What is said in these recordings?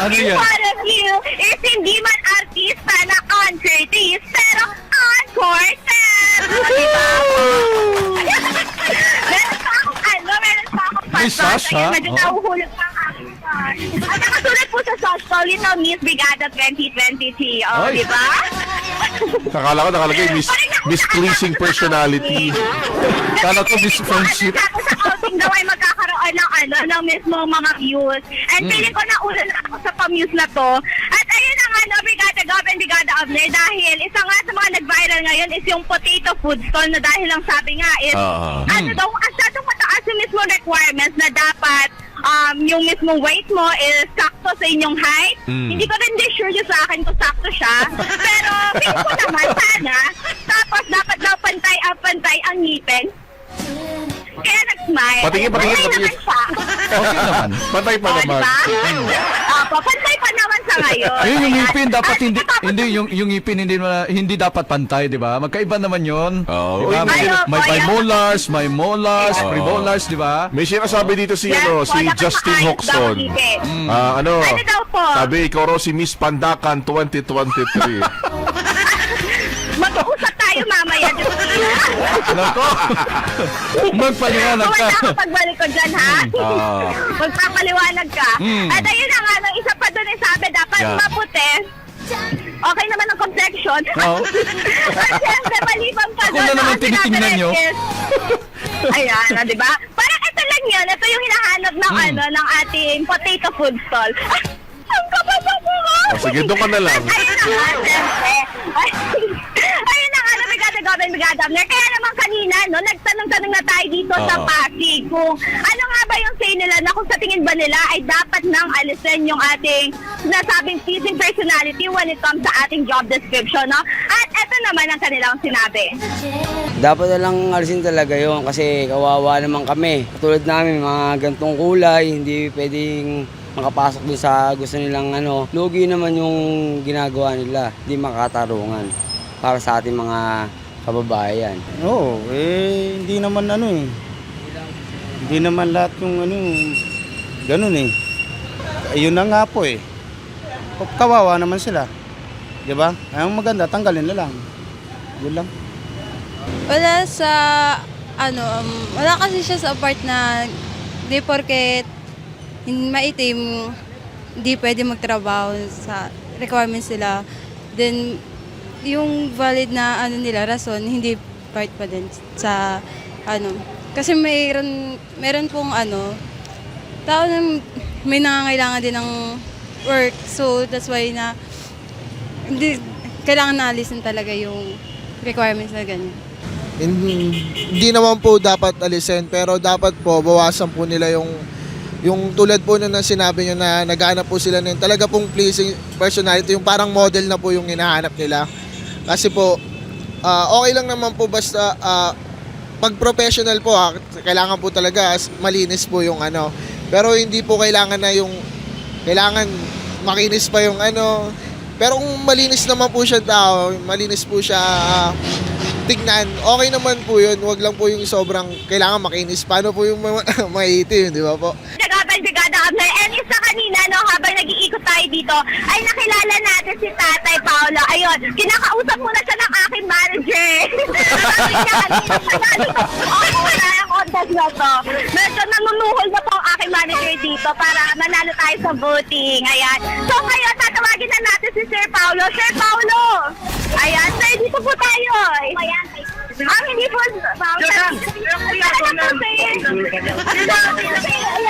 Ano yan? one of you is hindi man artista na concertist, pero concorder! Diba? meron pa akong ano, meron pa akong May sash, ha? Kaya medyo Oh. nahuhulog pa sash. At nakasulat po sa ko, Little Miss Brigada 2023. Oh, Ay. di ba? Nakala ko nakalagay, Miss, Miss Pleasing Personality. Kala ko Miss Friendship. Tapos sa outing daw ay magkakaroon ng ano, ng mismo mga views. And Hmm. feeling ko na ulo na ako sa pamuse na to. At ayun ang ano, Brigada Gov and Brigada Abner dahil isa nga sa mga nag-viral ngayon is yung potato food stall na dahil lang sabi nga is Ah. ano daw, asyadong mataas yung mismo requirements na dapat um, yung mismo weight mo is sakto sa inyong height. Mm. Hindi ko rin din sure yung sa akin kung sakto siya. Pero feeling ko naman sana. Tapos dapat daw pantay ang pantay ang ngipin. Kaya nag-smile. Patingin, patingin, Okay patingin. naman siya. Okay naman. Pantay pa Oh, naman. Opo, pantay pa naman sa ngayon. Ayun yung ngipin dapat At hindi hindi yung yung ngipin hindi hindi dapat pantay, 'di ba? Magkaiba naman 'yon. Oo. Diba? May, Ayaw, may bimolars, may molars, Oo. premolars, 'di ba? May sinasabi dito si, ano, si Justin Hoxton. ngipin. Ah, ano? Ano daw po? Sabi, ikaw raw si Miss Pandakan 2023. Tayo mamaya. Nako. Magpaliwanag Kung ka. wala ka pagbalik ko dyan, ha? Ah. Magpapaliwanag ka. Mm. At ayun na nga, no, isa pa doon ay sabi, dapat Yeah. maputi. Okay naman ang complexion. Oo. At syempre, maliban pa Ako doon, na naman ang tinitingnan sinabi nyo. is- Ayan, na, di ba? Parang ito lang yun. Ito yung hinahanap ng Mm. ano, ng ating potato food stall. Ah, Ang mo mo! Oh, sige, doon ka na lang. Ayun na nga, syempre. Ay- Ayun na nga, na Brigada Abner. Kaya naman kanina, no, nagtanong-tanong na tayo dito sa Oo. Pasig kung ano nga ba yung say nila na kung sa tingin ba nila ay dapat nang alisin yung ating sinasabing teasing personality when it comes sa ating job description, no? At eto naman ang kanilang sinabi. Dapat na lang alisin talaga yun kasi kawawa naman kami. Katulad namin, mga gantong kulay, hindi pwedeng makapasok dun sa gusto nilang ano. Lugi naman yung ginagawa nila, hindi makatarungan para sa ating mga kababayan. Oo, eh, hindi naman ano eh. Hindi naman lahat yung ano, ganun eh. Ayun na nga po eh. Kawawa naman sila. Di ba? Ang maganda, tanggalin na lang. Yun lang. Wala sa, ano, um, wala kasi siya sa part na di porket maitim, hindi pwede magtrabaho sa requirements nila. Then, yung valid na ano nila, rason, hindi part pa din sa, ano, kasi mayroon, meron pong ano, tao na may nangangailangan din ng work. So, that's why na, hindi, kailangan na alisin talaga yung requirements na ganyan. Hindi, naman po dapat alisin pero dapat po bawasan po nila yung yung tulad po nung na sinabi nyo na naghahanap po sila ng talaga pong pleasing personality, yung parang model na po yung hinahanap nila. Kasi po, ah, okay lang naman po basta ah, pag professional po ha, kailangan po talaga malinis po yung ano. Pero hindi po kailangan na yung kailangan makinis pa yung ano. Pero kung malinis naman po siya tao, malinis po siya ah, tignan, okay naman po yun. Huwag lang po yung sobrang kailangan makinis. Paano po yung ma- maitim, di ba po? Tayo dito, ay nakilala natin si Tatay Paolo. Ayun, kinakausap muna siya ng aking manager. Contest na to. Medyo nanunuhol na po ang aking manager dito para manalo tayo sa voting. Ayan. So ngayon, tatawagin na natin si Sir Paolo. Sir Paolo! Ayan, sir, dito po tayo. Ayan. Ah, hindi po. Medyo nahiya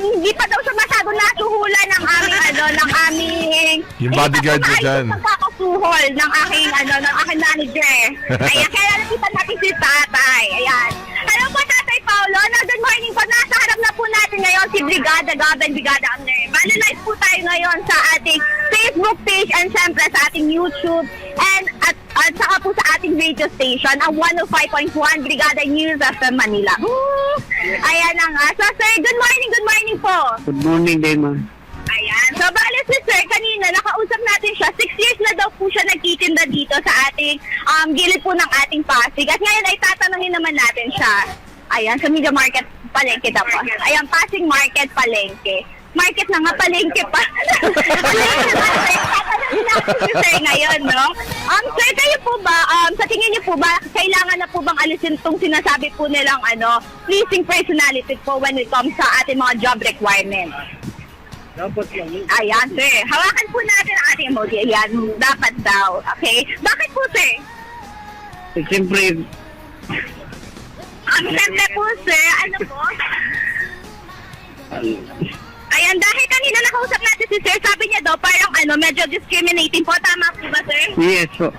um, hindi pa daw siya masyado nasuhulan ng aming, ano, ng aming... Yung bodyguard niya dyan. Pagkakasuhol ng aking, ano, ng aking manager. Ayan, kaya nakita natin si tatay. Ayan. Hello po, Tatay Paolo. No, good morning po. Nasa harap na po natin ngayon si Brigada Gaben, Brigada Amner. Manalive po tayo ngayon sa ating Facebook page and syempre sa ating YouTube ating radio station, ang 105.1 Brigada News FM Manila. Woo! Ayan na nga. So, sir, good morning, good morning po. Good morning ma'am. Ayan. So, bale si Sir, kanina, nakausap natin siya. Six years na daw po siya nagtitinda dito sa ating um, gilid po ng ating Pasig. At ngayon ay tatanungin naman natin siya. Ayan, sa Media Market palengke daw po. Ayan, Pasig Market Palengke. Market na nga, palengke pa. palengke na. Tatanungin natin si ngayon, no? Um, sir, kayo po ba, um, sa tingin niyo po ba, kailangan na po bang alisin itong sinasabi po nilang, ano, pleasing personality po when it comes sa ating mga job requirements? Ayan, sir. Hawakan po natin ang ating emoji. Ayan, dapat daw. Okay? Bakit po, sir? Siyempre, Ang siyempre po, sir, ano po? Ayan, dahil kanina nakausap natin si sir, sabi niya daw parang ano, medyo discriminating po. Tama po ba, sir? yes po.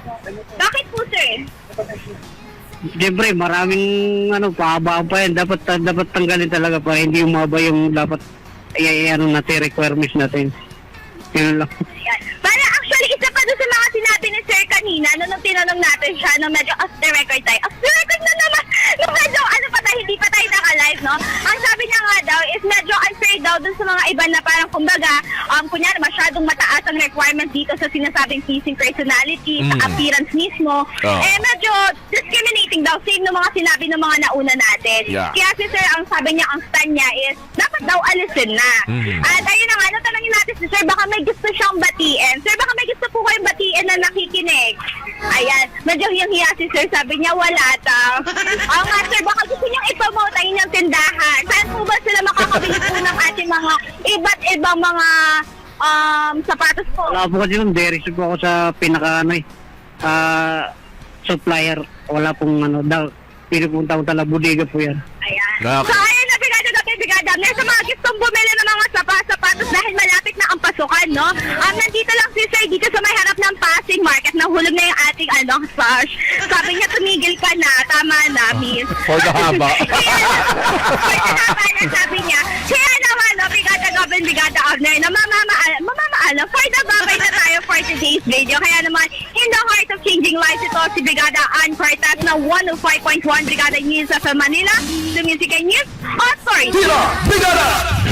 Bakit po, sir? Siyempre, maraming ano, pahaba pa yan. Dapat, dapat tanggalin talaga para hindi umaba yung dapat ay, ay, ano natin, requirements natin. Yun lang. Ayan. Para actually, isa pa doon sa mga sinabi ni sir kanina, no, nung tinanong natin siya, no, medyo off the record tayo. Off the dun sa mga iba na parang, kumbaga, um, kunyari, masyadong mataas ang requirements dito sa sinasabing pleasing personality, sa Mm. appearance mismo. Oh. Eh, medyo discriminating daw, same ng mga sinabi ng mga nauna natin. Yeah. Kaya si sir, ang sabi niya, ang stand niya is, dapat daw alisin na. Mhm. At ayun na nga, ano, tanongin natin si sir, baka may gusto siyang batiin. Sir, baka may gusto po kayong batiin na nakikinig. Ayan, medyo hiyang-hiya si sir, sabi niya wala ta. Oo nga sir, baka gusto niyang ipromote ang inyong tindahan. Saan po ba sila makakabili po ng ating mga iba't ibang mga um, sapatos po? Wala po kasi nun, direct po ako sa pinaka, ano eh, ah, supplier. Wala pong, ano, daw, pinupunta ko talaga, bodega po yan. Ayan. Okay. So, ayun na, bigada na, bigada. Ngayon sa mga gustong bumili ng mga sapa- sapatos dahil malapit na ang pasukan, no? Um, nandito lang si Sir dito sa may harap. Nahulog na yung ating, ano, sash. Sabi niya, tumigil ka na. Tama na, miss. For the haba. Kaya, for the haba na, sabi niya. Kaya naman, no, bigada Gobin, bigada Abner, na mamamaal, mamamaalam. For the babay na tayo for today's video. Kaya naman, in the heart of changing lives, ito si Brigada Ann Cortez na 105.1 Brigada News sa Manila. The Music and News. Oh, sorry. Tira! Brigada!